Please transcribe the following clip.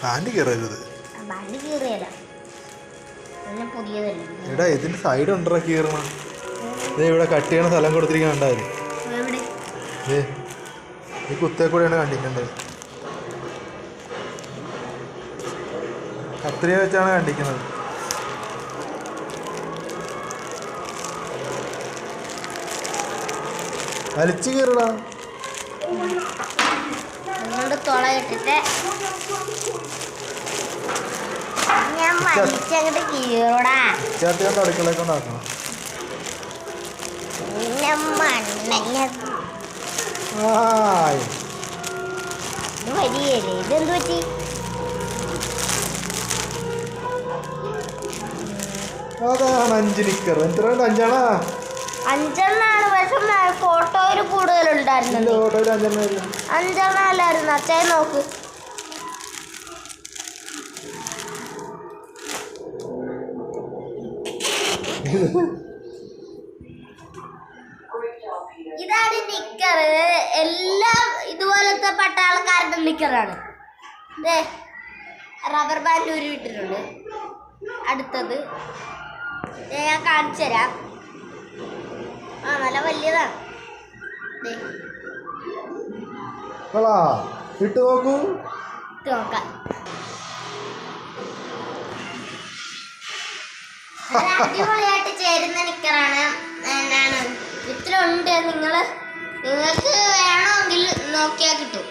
Pant എടാ ഇതിന്റെ side ഉണ്ടോ കീറണം. ദേ ഇവിടെ കട്ട് ചെയ്യണ സ്ഥലം ദേ ഈ കുത്തേ കൂടെയാണ് കണ്ടിക്കേണ്ടത് കത്രിയ വെച്ചാണ് കണ്ടിക്കുന്നത് വലിച്ചു കീറടാ. അതുകൊണ്ട് തുള ഇട്ടിട്ട് ഞാൻ വലിച്ചങ്ങോട്ട് കീറോടാ. ചേർത്ത് കൊണ്ട് അടുക്കളയിൽ കൊണ്ടാക്കണം പിന്നെ ആയ്. ഇത് വരികയല്ലേ ഇതെന്ത് പറ്റി? അതാണ് അഞ്ച് നിക്കർ എത്ര അഞ്ചാണാ അഞ്ചെണ്ണാണ്. പക്ഷെ കൂടുതൽ ഇല്ല ഉണ്ടായിരുന്നത് ഓട്ടോയിൽ അഞ്ചെണ്ണം ഇല്ല അഞ്ചെണ്ണ അല്ലായിരുന്നു അച്ചായി നോക്ക്. ഇതാണ് നിക്കർ എല്ലാം ഇതുപോലത്തെ പട്ടാളക്കാരുടെ നിക്കറാണ്. റബ്ബർ ബാൻഡ് ഉരുവിട്ടിട്ടുണ്ട് അടുത്തത്. ഞാൻ കാണിച്ചു തരാം ആ നല്ല വലിയതാണ്. ദേ ഇട്ട് നോക്കൂ. നോക്കാം. അടിപൊളിയായിട്ട് ചേരുന്ന നിക്കറാണ് എന്നാണ് ഉണ്ട് നിങ്ങൾ നിങ്ങൾക്ക് വേണമെങ്കിൽ നോക്കിയാൽ കിട്ടും.